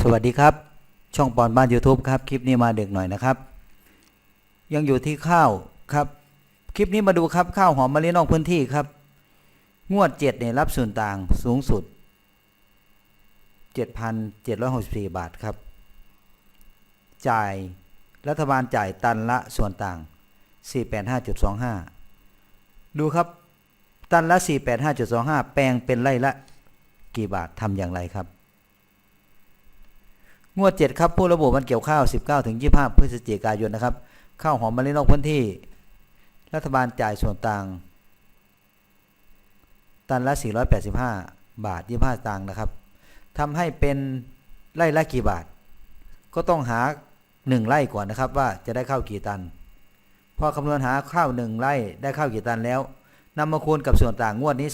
สวัสดีครับ ช่องปอนบ้าน YouTube ครับ คลิปนี้มาเดึกหน่อยนะครับ ยังอยู่ที่ข้าวครับ คลิปนี้มาดูครับข้าวหอมมะลินอกพื้นที่ครับ งวดเจ็ดเนี่ยรับส่วนต่างสูงสุด 7,764 บาทครับ จ่ายรัฐบาลจ่ายตันละส่วนต่าง 485.25 ดูครับ ตันละ 485.25 แปลงเป็นไร่ละ กี่บาททำอย่างไรครับ งวด 7 ครับ ผู้ระบุมันเกี่ยวข้าว 19 ถึง 25 พฤศจิกายนนะครับ ข้าวหอมมะลินอกพื้นที่ รัฐบาลจ่ายส่วนต่าง ตันละ 485 บาท 25สตางค์นะครับทำให้เป็นไร่ละกี่บาท ก็ต้องหา 1 ไร่ก่อนนะครับว่าจะได้ข้าวกี่ตัน พอคำนวณหาข้าว 1 ไร่ได้ข้าวกี่ตันแล้วนำมาคูณกับส่วนต่างงวดนี้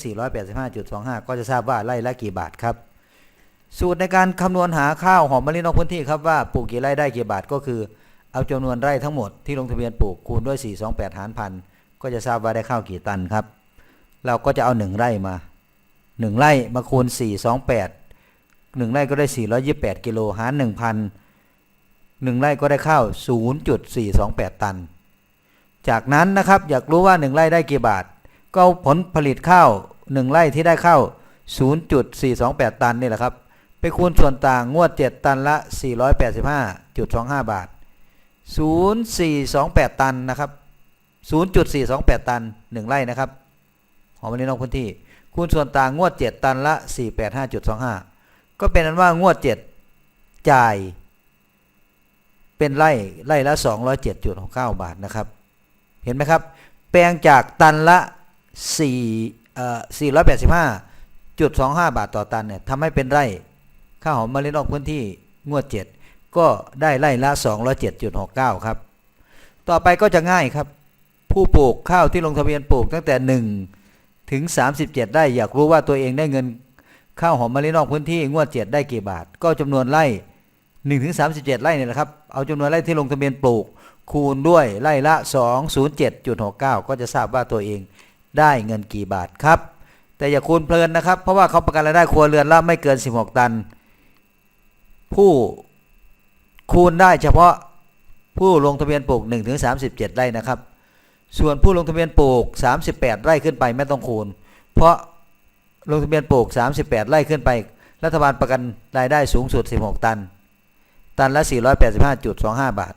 485.25 ก็จะทราบว่าไร่ละกี่บาทครับ สูตรในการคำนวณหาข้าวหอมมะลินอกพื้นที่ครับว่าปลูกกี่ไร่ได้กี่บาทก็คือ เอาจำนวนไร่ทั้งหมดที่ลงทะเบียนปลูกคูณด้วย 428 หารพันก็จะทราบว่าได้ข้าวกี่ตันครับ เราก็จะเอา 1 ไร่มา 1 ไร่มาคูณ 428 1 ไร่ก็ได้ 428 กิโลหาร 1,000 1 ไร่ก็ได้ข้าว 0.428 ตัน จากนั้นนะครับอยากรู้ว่า 1 ไร่ได้กี่บาท ก็ผลผลิตข้าว 1 ไร่ที่ได้ข้าว 0.428 ตันนี่แหละครับ ไปคูณส่วนต่างงวด 7 ตันละ 485.25 บาท 0428 ตันนะครับ 0.428 ตัน 1 ไร่นะครับหอมมะลินอกพื้นที่ คูณส่วนต่างงวด 7 ตันละ 485.25 ก็เป็นนั้นว่างวด 7 จ่าย เป็นไร่ไร่ละ 207.69 บาทนะครับ เห็นไหมครับ แปลงจากตันละ4เอ่อ485.25 บาทต่อตันเนี่ยทำให้เป็นไร่ ข้าวหอมมะลินอกพื้นที่งวด 7 ก็ได้ไร่ละ 207.69 ครับ ต่อไปก็จะง่ายครับ ผู้ปลูกข้าวที่ลงทะเบียนปลูกตั้งแต่ 1 ถึง 37 ได้อยากรู้ว่าตัวเองได้เงินข้าวหอมมะลินอกพื้นที่งวด 7 ได้กี่บาท ก็จำนวนไร่1ถึง37 ไร่เนี่ยนะครับ เอาจำนวนไร่ที่ลงทะเบียนปลูก คูณด้วยไร่ละ 207.69 ก็จะทราบว่าตัวเองได้เงินกี่บาทครับ แต่อย่าคูณเพลินนะครับ เพราะว่าเขาประกันรายได้ครัวเรือนละไม่เกิน 16 ตัน ผู้คูณได้เฉพาะผู้ลงทะเบียนปลูก1ถึง37 ไร่นะครับ ส่วนผู้ลงทะเบียนปลูก 38 ไร่ขึ้นไปไม่ต้องคูณ เพราะลงทะเบียนปลูก 38 ไร่ขึ้นไป รัฐบาลประกันรายได้สูงสุด 16 ตัน ตันละ 485.25 บาท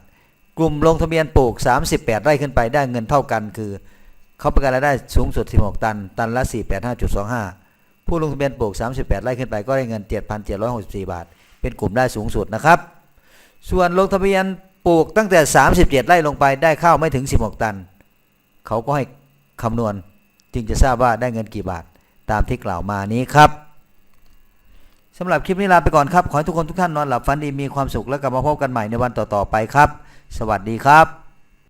กลุ่มลงทะเบียนปลูก 38 ไร่ขึ้นไปได้เงินเท่ากันคือเขาประกันรายได้สูงสุด 16 ตัน ตันละ 485.25 ผู้ลงทะเบียนปลูก 38 ไร่ขึ้นไปก็ได้เงิน 7,764 บาท เป็นกลุ่มได้สูงสุดนะครับ ส่วนลงทะเบียนปลูกตั้งแต่ 37 ไร่ลงไปได้ข้าวไม่ถึง 16 ตัน เขาก็ให้คำนวณจึงจะทราบว่าได้เงินกี่บาทตามที่กล่าวมานี้ครับสำหรับคลิปนี้ลาไปก่อนครับ ขอให้ทุกคนทุกท่านนอนหลับฝันดีมีความสุขแล้วกลับมาพบกันใหม่ในวันต่อๆไปครับ สวัสดีครับ